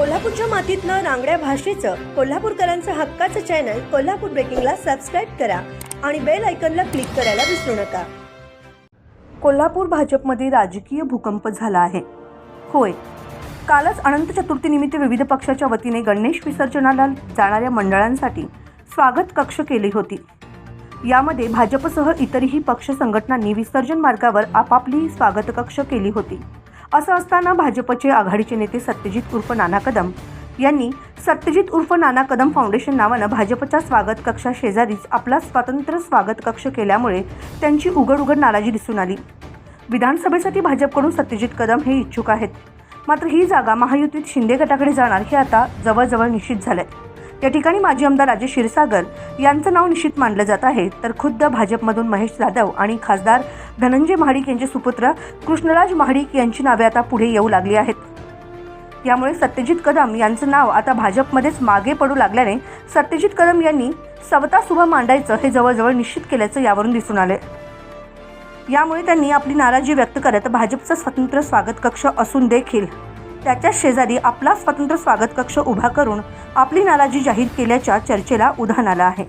कोल्हापूरच्या मातीतनं रांगड्या भाषेचं कोल्हापूरकरांचं हक्काचं चॅनल कोल्हापूर ब्रेकिंगला सबस्क्राईब करा आणि बेल आयकनला क्लिक करायला विसरू नका. कोल्हापूर भाजपमध्ये राजकीय भूकंप झाला आहे. होय कालच अनंत चतुर्थीनिमित्त विविध पक्षाच्या वतीने गणेश विसर्जनाला जाणाऱ्या मंडळांसाठी स्वागत कक्ष केली होती. यामध्ये भाजपसह इतरही पक्ष संघटनांनी विसर्जन मार्गावर आपापली स्वागत कक्ष केली होती. असं असताना भाजपचे आघाडीचे नेते सत्यजित उर्फ नाना कदम यांनी सत्यजित उर्फ नाना कदम फाउंडेशन नावानं भाजपच्या स्वागत कक्षा शेजारीच आपला स्वतंत्र स्वागत कक्ष केल्यामुळे त्यांची उघड उघड नाराजी दिसून आली. विधानसभेसाठी भाजपकडून सत्यजित कदम हे इच्छुक आहेत. मात्र ही जागा महायुतीत शिंदे गटाकडे जाणार हे आता जवळजवळ निश्चित झालंय. या ठिकाणी माजी आमदार राजेश क्षीरसागर यांचं नाव निश्चित मानलं जात आहे. तर खुद्द भाजपमधून महेश जाधव आणि खासदार धनंजय महाडिक यांचे सुपुत्र कृष्णराज महाडिक यांची नावे आता पुढे येऊ लागली आहेत. यामुळे सत्यजित कदम यांचं नाव आता भाजपमध्येच मागे पडू लागल्याने सत्यजित कदम यांनी सवता सुभा मांडायचं हे जवळजवळ निश्चित केल्याचं यावरून दिसून आले यामुळे त्यांनी आपली नाराजी व्यक्त करत भाजपचा स्वतंत्र स्वागत कक्ष असून देखील त्याच्या शेजारी आपला स्वतंत्र स्वागत कक्ष उभा करून आपली नाराजी जाहीर केल्याच्या चर्चेला उधाण आलं आहे.